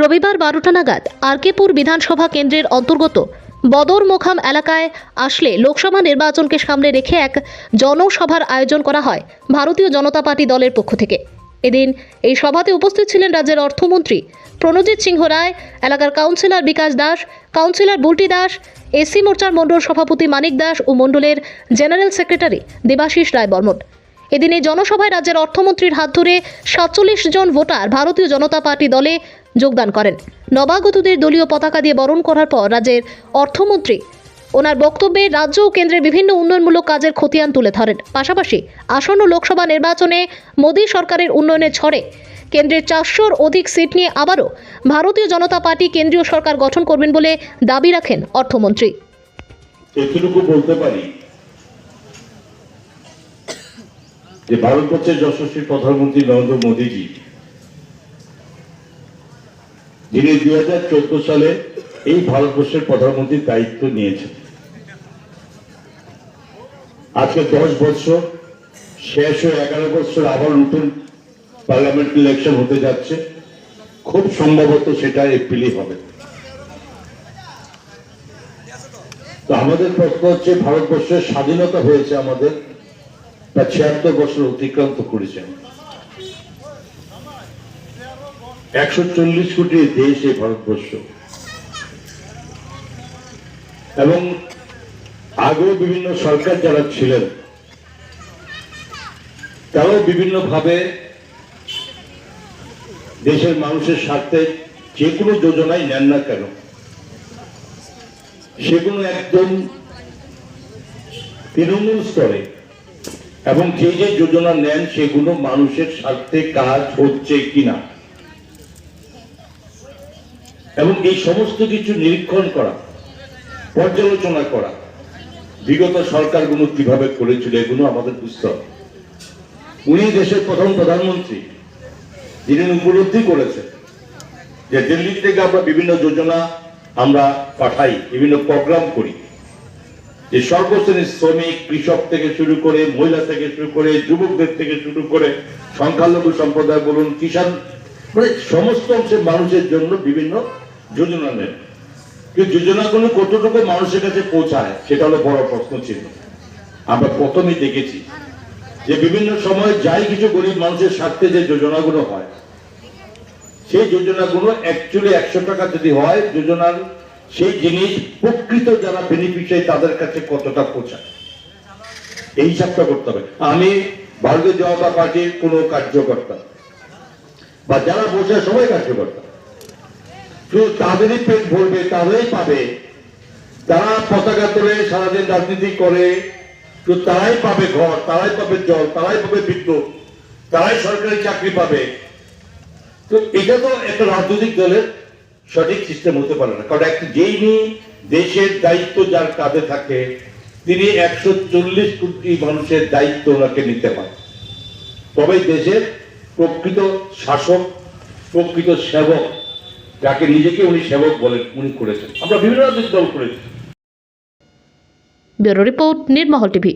রবিবার বারোটা নাগাদ আরকেপুর বিধানসভা কেন্দ্রের অন্তর্গত বদর মোখাম এলাকায় আসলে লোকসভা নির্বাচনকে সামনে রেখে এক জনসভার আয়োজন করা হয় ভারতীয় জনতা পার্টি দলের পক্ষ থেকে। এদিন এই সভাতে উপস্থিত ছিলেন রাজ্যের অর্থমন্ত্রী প্রণজিৎ সিংহ রায়, এলাকার councillor Bikash Das, councillor Bulti Das, SC মোর্চার মণ্ডল সভাপতি মানিক দাস ও মণ্ডলের জেনারেল সেক্রেটারি দেবাশিস রায় বর্মন এদিন এই জনসভায় রাজ্যের অর্থমন্ত্রীর হাত ধরে সাতচল্লিশ জন ভোটার ভারতীয় জনতা পার্টি দলে যোগদান করেন। নবাগতদের দলীয় পতাকা দিয়ে বরণ করার পর রাজ্যের অর্থমন্ত্রী ওনার বক্তব্যে রাজ্য ও কেন্দ্রের বিভিন্ন উন্নয়নমূলক কাজের খতিয়ান তুলে ধরেন। পাশাপাশি আসন্ন লোকসভা নির্বাচনে মোদী সরকারের উন্নয়নের ছড়ে কেন্দ্রের চারশোর অধিক সিট নিয়ে আবারও ভারতীয় জনতা পার্টি কেন্দ্রীয় সরকার গঠন করবেন বলে দাবি রাখেন অর্থমন্ত্রী। এতটুকু বলতে পারি যে ভারতবর্ষের যশস্বী প্রধানমন্ত্রী নরেন্দ্র মোদীজি যিনি দুই হাজার চোদ্দ সালে এই ভারতবর্ষের প্রধানমন্ত্রীর দায়িত্ব নিয়েছেন। আজকে দশ বছর, শেষ হয়ে এগারো বছর আবার নতুন পার্লামেন্ট ইলেকশন হতে যাচ্ছে। খুব সম্ভবত সেটা এপ্রিলই হবে। তো আমাদের প্রশ্ন হচ্ছে, ভারতবর্ষের স্বাধীনতা হয়েছে আমাদের তা ছিয়াত্তর বছর অতিক্রান্ত করেছেন একশো চল্লিশ কোটি দেশ এই ভারতবর্ষ। এবং আগেও বিভিন্ন সরকার যারা ছিলেন, তারাও বিভিন্ন ভাবে দেশের মানুষের স্বার্থে যে কোনো যোজনাই নেন না কেন। সেগুলো একদম তৃণমূল স্তরে এবং যে যে যোজনা নেন, সেগুলো মানুষের স্বার্থে কাজ হচ্ছে কিনা। এবং এই সমস্ত কিছু নিরীক্ষণ করা, পর্যালোচনা করা, বিগত সরকারগুলো কীভাবে করেছিল এগুলো আমাদের বুঝতে হবে। উনি দেশের প্রথম প্রধানমন্ত্রী, যিনি উপলব্ধি করেছেন যে দিল্লি থেকে আমরা বিভিন্ন যোজনা আমরা পাঠাই, বিভিন্ন প্রোগ্রাম করি। যে সর্বশ্রেণীর শ্রমিক, কৃষক থেকে শুরু করে, মহিলা থেকে শুরু করে, যুবকদের থেকে শুরু করে, সংখ্যালঘু সম্প্রদায় বলুন, কিষাণ মানে সমস্ত অংশের মানুষের জন্য বিভিন্ন যোজনা নেন কিন্তু যোজনাগুলো কতটুকু মানুষের কাছে পৌঁছায়, সেটা হলো বড় প্রশ্ন ছিল। আমরা প্রথমেই দেখেছি যে বিভিন্ন সময় যাই কিছু গরিব মানুষের স্বার্থে যে যোজনাগুলো হয়, সেই যোজনাগুলো অ্যাকচুয়ালি একশো টাকা যদি হয়, যোজনার সেই জিনিস প্রকৃত যারা বেনিফিশিয়ারি তাদের কাছে কতটা পৌঁছায়? এই হিসাবটা করতে হবে। আমি ভারতীয় জনতা পার্টির কোন কার্যকর্তা বা যারা বসে সবাই কার্যকর্তা। শুধু তাদেরই পেট ভরবে তাদেরই পাবে। তারা পতাকা তোলে, সারাদিন রাজনীতি করে, শুধু তারাই পাবে ঘর, তারাই পাবে জল, তারাই পাবে বিদ্যুৎ, তারাই সরকারি চাকরি পাবে। তো এটা তো একটা রাজনৈতিক দলের সঠিক সিস্টেম হতে পারে না। কারণ একটা যেই নিয়ে দেশের দায়িত্ব যার কাঁধে থাকে, তিনি একশো চল্লিশ কোটি মানুষের দায়িত্ব ওনাকে নিতে হয় তবে দেশের প্রকৃত শাসক, প্রকৃত সেবক যাকে নিজেকে উনি সেবক বলেন উনি করেছেন। আমরা বিভিন্ন রাজনৈতিক দল করেছি। Bureau report Nirmahal TV.